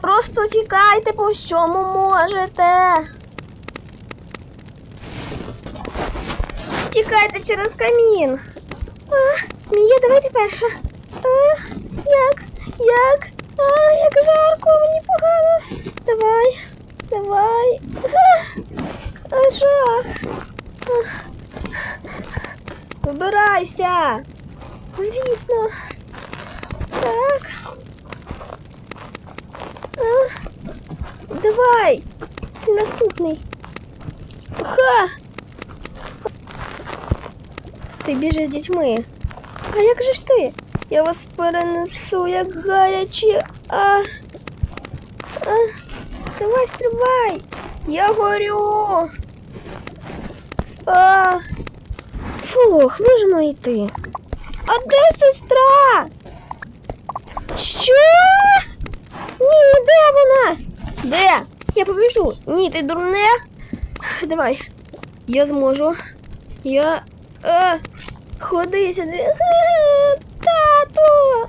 Просто тікайте по всьому можете. Тікайте через камін. А, Мія, давай ти перша. А, як? Як? А, як жарко, мені погано. Давай, давай. А жах. А. Вибирайся. Звісно. давай. Ти наступний. Ха. Ти біжиш з дітьми. А як же ж ти? Я вас перенесу, як гарячі. А, а, давай стрибай. Я горю. А, фух, можемо йти. А де сестра? Що? Ні, де вона? Де? Я побіжу. Ні, ти дурне. Давай. Я зможу. Я. Е, ходи сюди. Е, тато.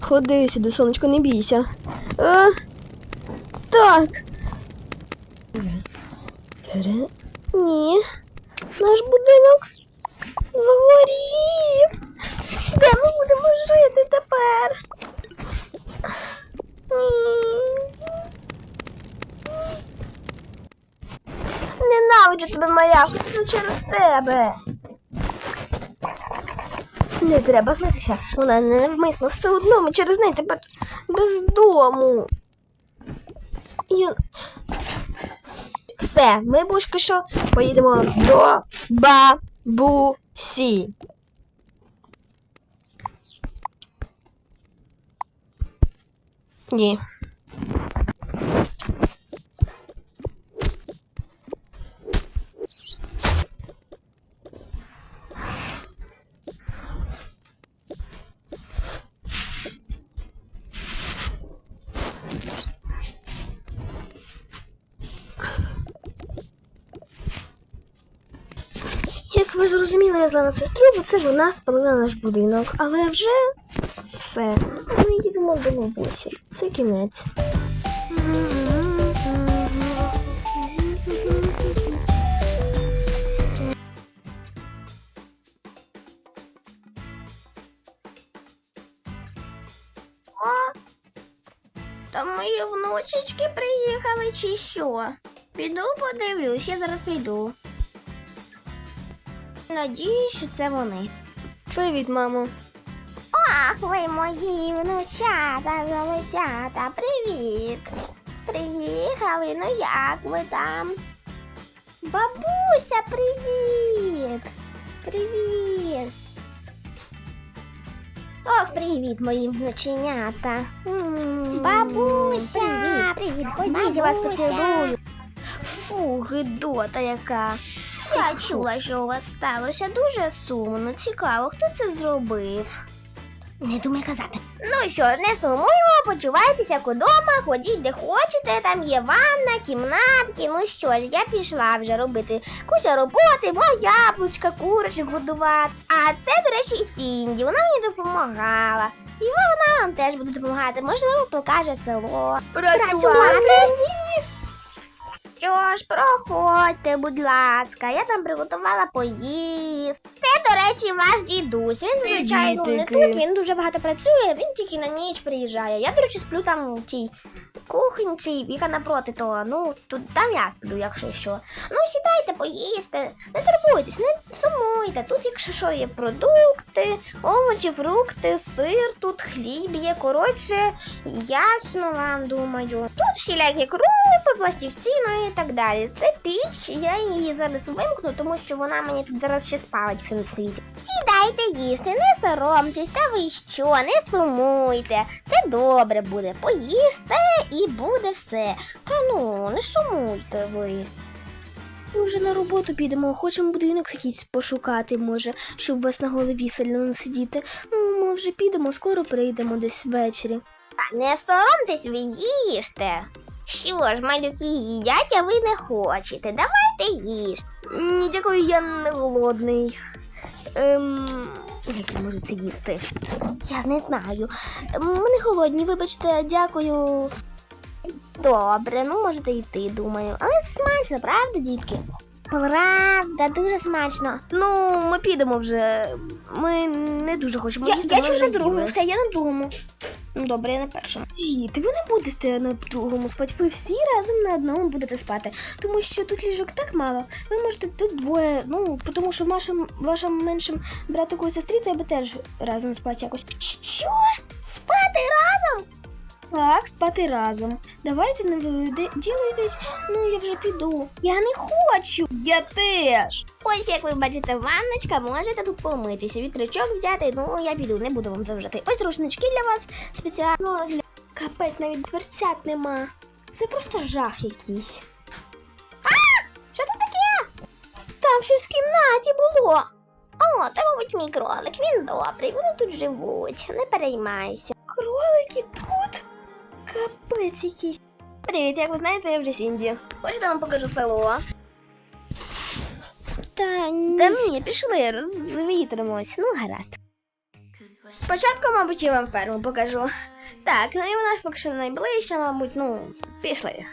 Ходи сюди, сонечко, не бійся. Е, так. Ні. Наш будинок згорів. Де ми будемо жити тепер? Ні. Ненавиджу тебе, моя, хочу через тебе. Не треба злитися. Вона невмисно все одно ми через неї тепер без дому. Я... Все, ми бушки що поїдемо до бабусі. Ні. Як ви зрозуміли, я зла на сестру, бо це вона спалила наш будинок. Але вже все. Ми їдемо до бабусі. Це кінець. Та мої внучечки приїхали чи що? Піду подивлюсь, я зараз прийду. Надіюсь, що це вони. Привіт, мамо. Ах, ви мої внучата, золотята, привіт. Приїхали, ну як ви там? Бабуся, привіт. Привіт. Ох, привіт, мої внученята. Бабуся, Привіт, привіт, ходіть, я вас поцілую. Фу, гидота яка. Я чула, що у вас сталося дуже сумно. Цікаво, хто це зробив. Не думай казати. Ну що, не сумуємо, почувайтеся як удома, ходіть де хочете, там є ванна, кімнатки. Ну що ж, я пішла вже робити куча роботи, бо яблучка, курочок годувати. А це, до речі, Сінді, вона мені допомагала. І вона вам теж буде допомагати. Можливо, покаже село. Що ж, проходьте, будь ласка, я там приготувала поїзд. Це, до речі, ваш дідусь. Він, звичайно, не тут, він дуже багато працює, він тільки на ніч приїжджає. Я, до речі, сплю там у тій кухонці, яка напроти того. Ну, тут там я сплю, якщо що. Ну, сідайте, поїсти, не турбуйтесь, не сумуйте. Тут, якщо що, є продукти, овочі, фрукти, сир, тут хліб є. Коротше, ясно вам думаю. Тут всілякі крупи, пластівці, ну і так далі. Це піч, я її зараз вимкну, тому що вона мені тут зараз ще спалить все на світі. Сідайте, їжте, не соромтесь, та ви що, не сумуйте. Все добре буде. Поїсте і буде все. Та ну, не сумуйте ви. Ми вже на роботу підемо, хочемо будинок якийсь пошукати, може, щоб у вас на голові сильно не сидіти. Ну, ми вже підемо, скоро прийдемо десь ввечері. Та не соромтесь, ви їжте. Що ж, малюки їдять, а ви не хочете. Давайте їжте. Ні, дякую, я не голодний. Ем, як я можу це їсти? Я не знаю. Ми не голодні, вибачте, дякую. Добре, ну можете йти, думаю. Але смачно, правда, дітки? Правда, дуже смачно. Ну, ми підемо вже. Ми не дуже хочемо Я, їсти. я ми вже на другому, їли. все, я на другому. Ну, Добре, я на першому. Діти, ви не будете на другому спати, ви всі разом на одному будете спати. Тому що тут ліжок так мало. Ви можете тут двоє. Ну, тому що вашим, вашим меншим братику і сестрі треба теж разом спати якось. Що? Спати разом? Так, спати разом. Давайте не ви ділитесь. Ну, я вже піду. Я не хочу. Я теж. Ось як ви бачите, ванночка, можете тут помитися. Вітрячок взяти. Ну, я піду, не буду вам заважати. Ось рушнички для вас спеціально для. Капець, навіть дверцят нема. Це просто жах якийсь. А! Що це таке? Там щось в кімнаті було. О, це, мабуть, мій кролик. Він добрий, вони тут живуть. Не переймайся. Кролики тут? Капець якийсь. Привіт, як ви знаєте, я вже Сінді. Хочете вам покажу село? Та ні. Та ні, пішли, розвітримось. Ну, гаразд. Спочатку, мабуть, я вам ферму покажу. Так, ну і вона поки що найближча, мабуть, ну, пішли.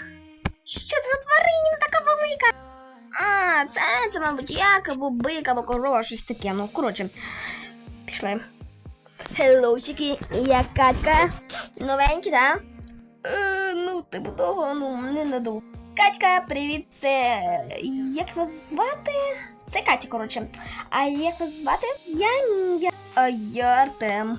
Що це за тварина така велика? А, це, це, мабуть, як або бик, або корова, щось таке. Ну, коротше, пішли. Хеллоусики, я. Новенькі, так? Е, ну, типу того, ну, не надовго. Катька, привіт, це. Як вас звати? Це Катя, коротше. А як вас звати? Я Мія. А я Артем.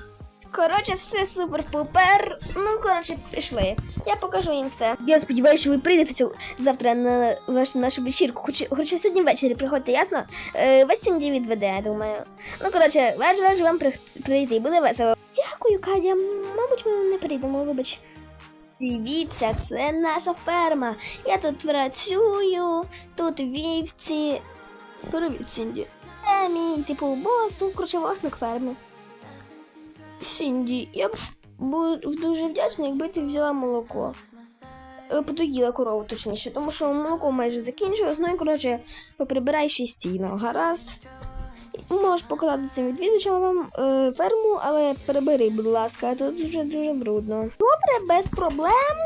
Коротше, все супер-пупер. Ну, коротше, пішли. Я покажу їм все. Я сподіваюся, що ви прийдете цю- завтра на вашу нашу вечірку. Хоч, хоча сьогодні ввечері приходьте, ясно? Е, вас Сінді відведе, я думаю. Ну, коротше, раджу, раджу вам прийти, буде весело. Дякую, Катя. Мабуть, ми не прийдемо, вибач. Дивіться, це наша ферма. Я тут працюю, тут вівці. Привіт, Сінді. Це мій, типу, бос, ну, коротше, власник ферми. Сінді, я б був дуже вдячний, якби ти взяла молоко. Е, Подоїла корову, точніше, тому що молоко майже закінчилось, ну і коротше, поприбирай ще стійно, гаразд. Можеш показати цим відвідувачам вам е, ферму, але перебери, будь ласка, тут дуже дуже брудно. Добре, без проблем.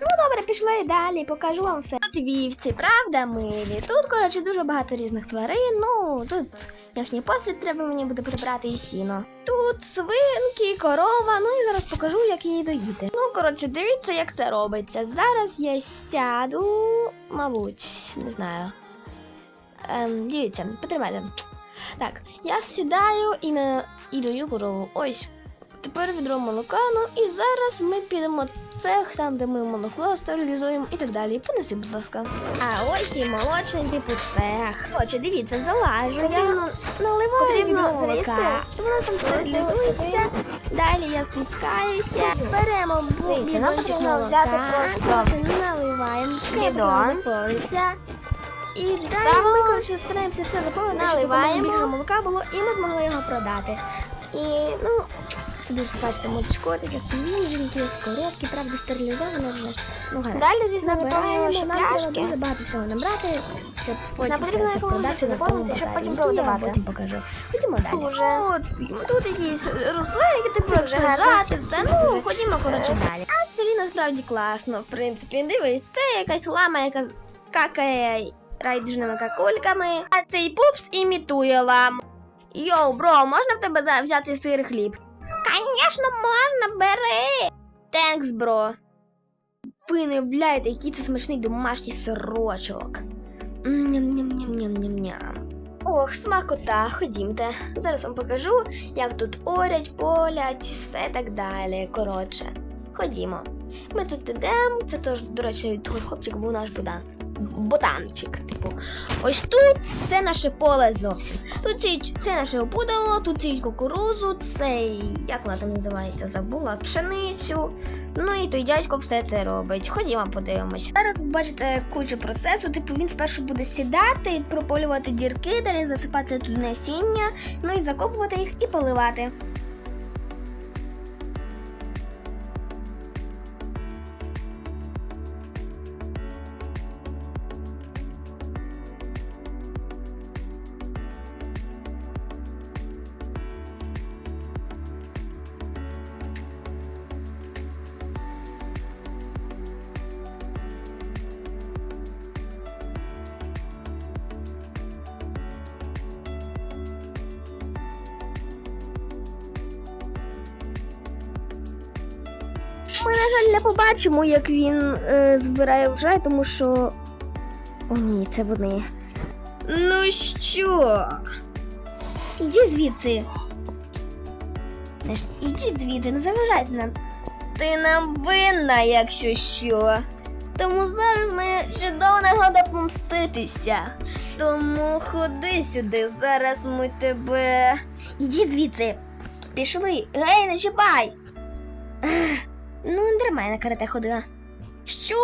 Ну добре, пішли далі, покажу вам все. Тут правда, милі. Тут, коротше, дуже багато різних тварин. Ну, тут їхній послід треба мені буде прибрати і сіно. Тут свинки, корова, ну і зараз покажу, як її доїти. Ну, коротше, дивіться, як це робиться. Зараз я сяду, мабуть, не знаю. Ем, дивіться, потримайте. Так, я сідаю і на і даю корову. Ось. Тепер відро молока, ну і зараз ми підемо в цех, там, де ми молоко стерилізуємо і так далі. Понеси, будь ласка. А ось і молочний типу цех. Отже, дивіться, залажу я наливаю відро молока. Воно там стерилізується. Далі я спускаюся, беремо бідончик молока, наливаємо, бідон. І далі ми, коротше, стараємося все заповнити, щоб якомога більше молока було, і ми змогли його продати. І, ну, це дуже смачне молочко, таке свіженьке, з коробки, правда, стерилізоване вже. Ну, гаразд. Далі, звісно, Набираємо, ще нам треба дуже багато всього набрати, щоб потім все це продати на тому базарі, потім який я потім покажу. Ходімо далі. Дуже. От, тут якісь рослинки, типу, як сажати, все. Ну, ходімо, коротше, далі. А в селі насправді класно, в принципі. Дивись, це якась лама, яка какає райдужними какульками, а цей пупс імітує ламу. Йоу, бро, можна в тебе взяти сир хліб? Звісно, можна, бери. Тенкс, бро. Ви не уявляєте, який це смачний домашній сирочок. Ням-ням-ням-ням-ням-ням. Ох, смакота, ходімте. Зараз вам покажу, як тут орять, полять, все так далі. Коротше, ходімо. Ми тут ідемо, це теж, до речі, хлопчик був наш бодан. Ботанчик, типу. Ось тут це наше поле зовсім. Тут сіють, це наше опудало, тут сіють кукурузу, цей, як вона там називається, забула, пшеницю. Ну і той дядько все це робить. Ходімо, подивимось. Зараз ви бачите кучу процесу. Типу він спершу буде сідати, прополювати дірки, далі засипати туди насіння, ну і закопувати їх і поливати. Жаль, не побачимо, як він е, збирає врожай, тому що. О, ні, це вони. Ну що? Іди звідси. Ідіть звідси, не заважайте нам. Ти нам винна, якщо що. Тому зараз ми чудово нагода помститися. Тому ходи сюди, зараз ми тебе. Ідіть звідси. Пішли. Гей, не чіпай. Ну, дарма я на карате ходила. Що?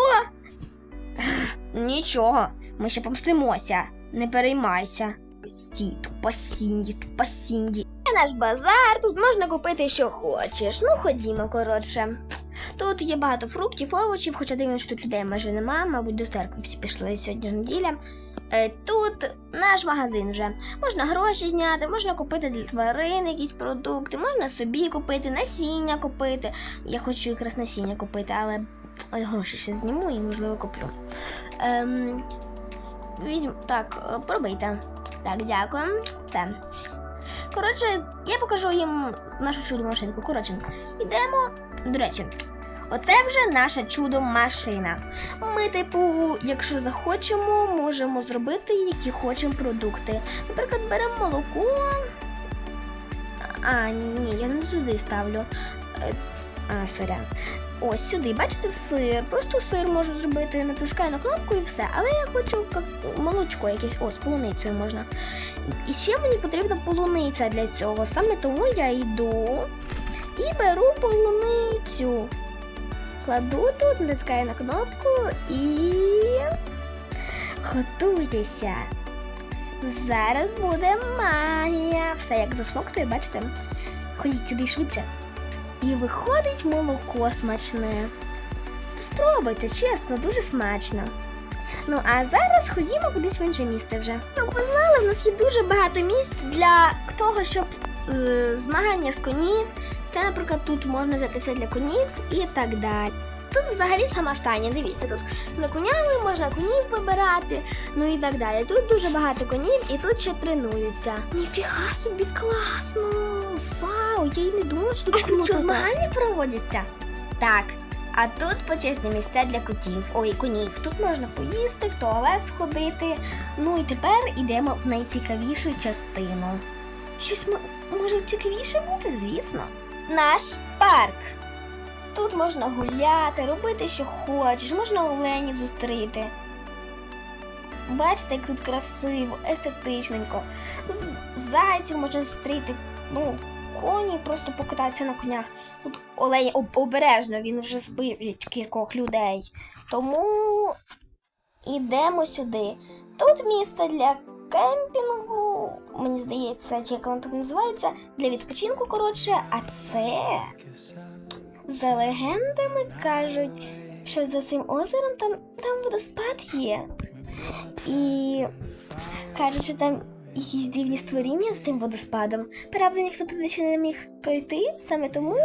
Нічого, ми ще помстимося. Не переймайся. Сі, тупа Сінді, тупа Сінді. Це наш базар, тут можна купити, що хочеш. Ну, ходімо, коротше. Тут є багато фруктів, овочів, хоча дивно, що тут людей майже нема, мабуть, до церкви всі пішли сьогодні неділя. Е, Тут наш магазин вже. Можна гроші зняти, можна купити для тварин якісь продукти, можна собі купити, насіння купити. Я хочу якраз насіння купити, але гроші ще зніму і, можливо, куплю. Ем, візьм... Так, пробийте. Так, дякую. Все. Коротше, я покажу їм нашу чудо машинку. Коротше, йдемо. До речі, оце вже наша чудо машина. Ми, типу, якщо захочемо, можемо зробити які хочемо продукти. Наприклад, беремо молоко. А, ні, я не сюди ставлю. Е, А, сорян. Ось сюди, бачите, сир. Просто сир можу зробити, натискаю на кнопку і все. Але я хочу молочко якесь, о, з полуницею можна. І ще мені потрібна полуниця для цього. Саме тому я йду і беру полуницю. Кладу тут, натискаю на кнопку і. Готуйтеся. Зараз буде магія. Все як засмоктує, бачите? Ходіть сюди швидше. І виходить молоко смачне. Спробуйте, чесно, дуже смачно. Ну а зараз ходімо кудись в інше місце вже. Щоб ви знали, в нас є дуже багато місць для того, щоб е, змагання з конів. Це, наприклад, тут можна взяти все для конів і так далі. Тут взагалі сама стайня, дивіться, тут за конями можна конів вибирати, ну і так далі. Тут дуже багато конів і тут ще тренуються. Ніфіга собі класно! Вау! Я й не думала, що тут, А тут що змагання проводяться. Так. А тут почесні місця для котів. Ой, конів. Тут можна поїсти, в туалет сходити. Ну і тепер йдемо в найцікавішу частину. Щось мо- може цікавіше бути, звісно. Наш парк. Тут можна гуляти, робити, що хочеш, можна оленів зустріти. Бачите, як тут красиво, естетичненько. Зайців можна зустріти. Ну, коні просто покататися на конях. Тут олень обережно, він вже збив кількох людей. Тому йдемо сюди. Тут місце для кемпінгу, мені здається, чи як воно там називається, для відпочинку, коротше, а це за легендами кажуть, що за цим озером там, там водоспад є. І кажуть, що там якісь дивні створіння з цим водоспадом. Правда, ніхто туди ще не міг пройти, саме тому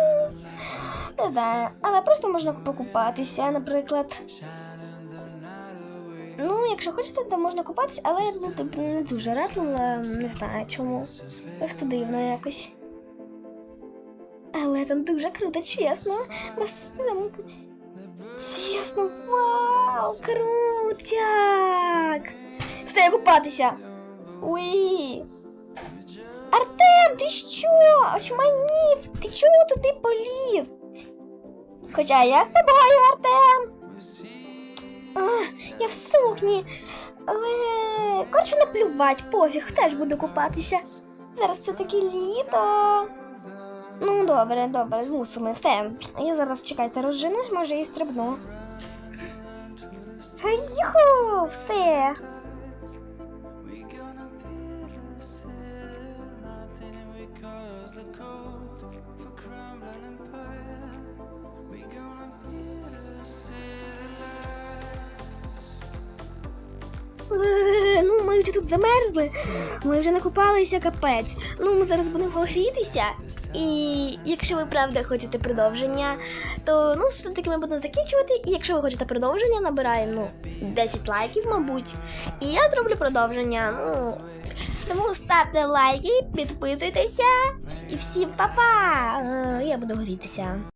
не знаю. Але просто можна покупатися, наприклад. Ну, якщо хочеться, то можна купатися, але я тут типу, не дуже радила, не знаю чому. Просто дивно якось. Але там дуже круто, чесно. Чесно, вау, крутяк! Все, я купатися. Уї. Артем, ти що? Очманів? Ти чого туди поліз? Хоча я з тобою, Артем. Я в сукні. Але коротше наплювать, пофіг, теж буду купатися. Зараз все таки літо. Ну, добре, добре, змусили. Все. Я зараз чекайте, розженусь, може і стрибну. Юху, все. Ми вже тут замерзли. Ми вже накупалися капець. Ну, ми зараз будемо грітися. І якщо ви правда хочете продовження, то ну все-таки ми будемо закінчувати. І якщо ви хочете продовження, набираємо ну, 10 лайків, мабуть. І я зроблю продовження. Ну. Тому ставте лайки, підписуйтеся і всім па-па! Е, Я буду грітися.